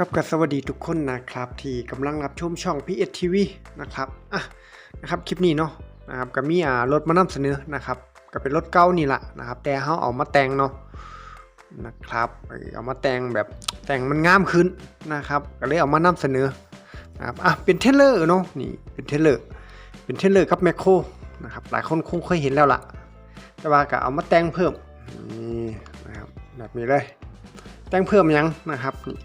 ครับกับสวัสดีทุกคนนะครับที่กำลังรับชมช่อง PS TV นะครับอะนะครับคลิปนี้เนาะนะครับก็มีอ่ารถมานำเสนอนะครับก็เป็นรถเก่านี่แหละนะครับแต่เขาเอามาแต่งเนาะนะครับเออเอามาแต่งแบบแต่งมันงามขึ้นนะครับก็เลยเอามานำเสนอนะครับอะเป็นเทเลอร์เนาะนี่เป็นเทเลอร์เป็นเทเลอร์กับแมคโครนะครับหลายคนคงเคยเห็นแล้วล่ะ แต่ว่าก็เอามาแต่งเพิ่มนี่นะครับแบบนี้เลยแต่งเพิ่มยังนะครับนี่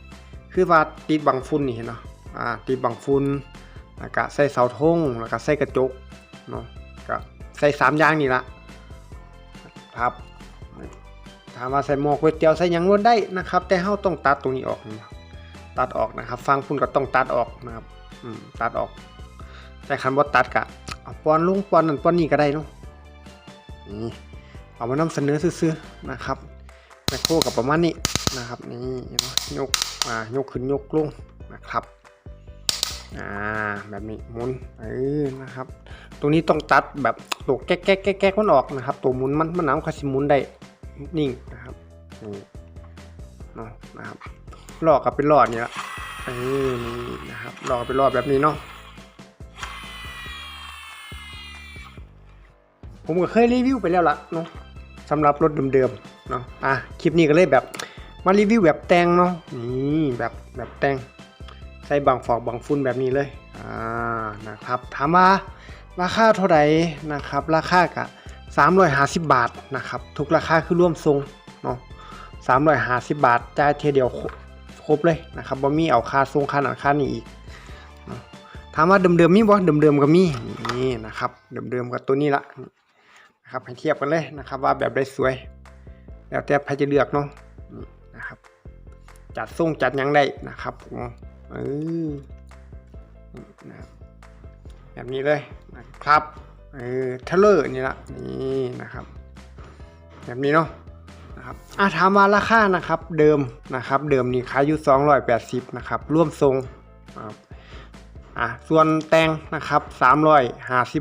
คือว่าติดบังฝุ่นนี่เห็นเนาะอ่าติดบังฝุ่นแล้วก็ใส่เสาธงแล้วก็ใส่กระจกเนาะก็ใส่สามอย่างนี่ละครับถามว่าใส่หมอกก๋วยเตี๋ยวใส่ยังรวดได้นะครับ แต่เฮาต้องตัดตรงนี้ออกนะตัดออกนะครับ ฟังฝุ่นก็ต้องตัดออกนะครับอืมตัดออก แต่คันบ่ตัดกะเอาปอนลงปอนนั่นปอนนี่ก็ได้เนาะนี่เอามานำเสนอซื่อๆนะครับ มคโครกับประมาณนี้นะครับนี่ยกอ่ายกขึ้นยกลงนะครับอ่าแบบนี้หมุนเออนะครับ ตรงนี้ต้องตัดแบบตัวแก๊กแก๊กแก๊กแก๊กมันออกนะครับ ตัวหมุนมันมันน้ำคาสิหมุนได้นิ่งนะครับนี่เนาะนะครับหลอกกับเป็นหลอดเนี่ยละเออนี่นะครับหลอกเป็นหลอดแบบนี้เนาะผมก็เคยรีวิวไปแล้วล่ะเนาะ สำหรับรถเดิมๆเนาะอะคลิปนี้ก็เลยแบบมารีวิวแบบแต่งเนาะนี่แบบแบบแต่งใส่บางฟอกบางฟุ้นแบบนี้เลยอ่านะครับถามว่าราคาเท่าไหร่นะครับ ราคากะ350 บาทนะครับ ทุกราคาคือร่วมทรงเนาะ350 บาทจ่ายเทียเดียวครบเลยนะครับบ่มีเอาค่าทรงค่าหนังค่านี้อีกถามว่าเดิมๆมีบ่เดิมๆก็มีนี่นะครับ เดิมๆกับตัวนี้ละ นะครับให้เทียบกันเลยนะครับ ว่าแบบได้สวย แล้วแต่ใครจะเลือกเนาะนะครับ จัดส่งจัดยังได้นะครับผมเออนะแบบนี้เลยนะครับเออเทเลอร์นี่ละนี่นะครับ แบบนี้เนาะนะครับอะถามว่าราคานะครับเดิมนะครับ เดิมนี่ขายอยู่280นะครับร่วมทรงนะครับอะส่วนแตงนะครับ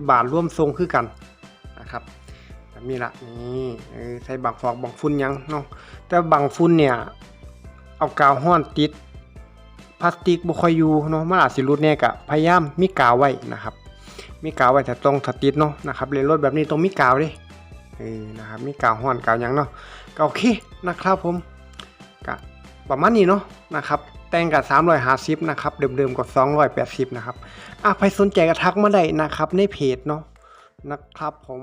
350 บาทร่วมทรงคือกันนะครับ แบบนี้ละนี่ใส่บางฟอกบางฟุ้นยังเนาะแต่บางฝุ่นเนี่ย เอากาวห้อนติดพลาสติกบ่ค่อยอยู่เนาะมันอาจสิหลุดแน่กะพยายามมีกาวไว้นะครับ มีกาวไว้แต่ต้องถ้าติดเนาะนะครับเล่นรถแบบนี้ต้องมีกาวดิเออนะครับมีกาวห้อนกาวยังเนาะก็โอเคนะครับผมก็ประมาณนี้เนาะนะครับแต่งกับ350นะครับเดิมๆกับ280นะครับอะใครสนใจก็ทักมาได้นะครับในเพจเนาะนะครับผม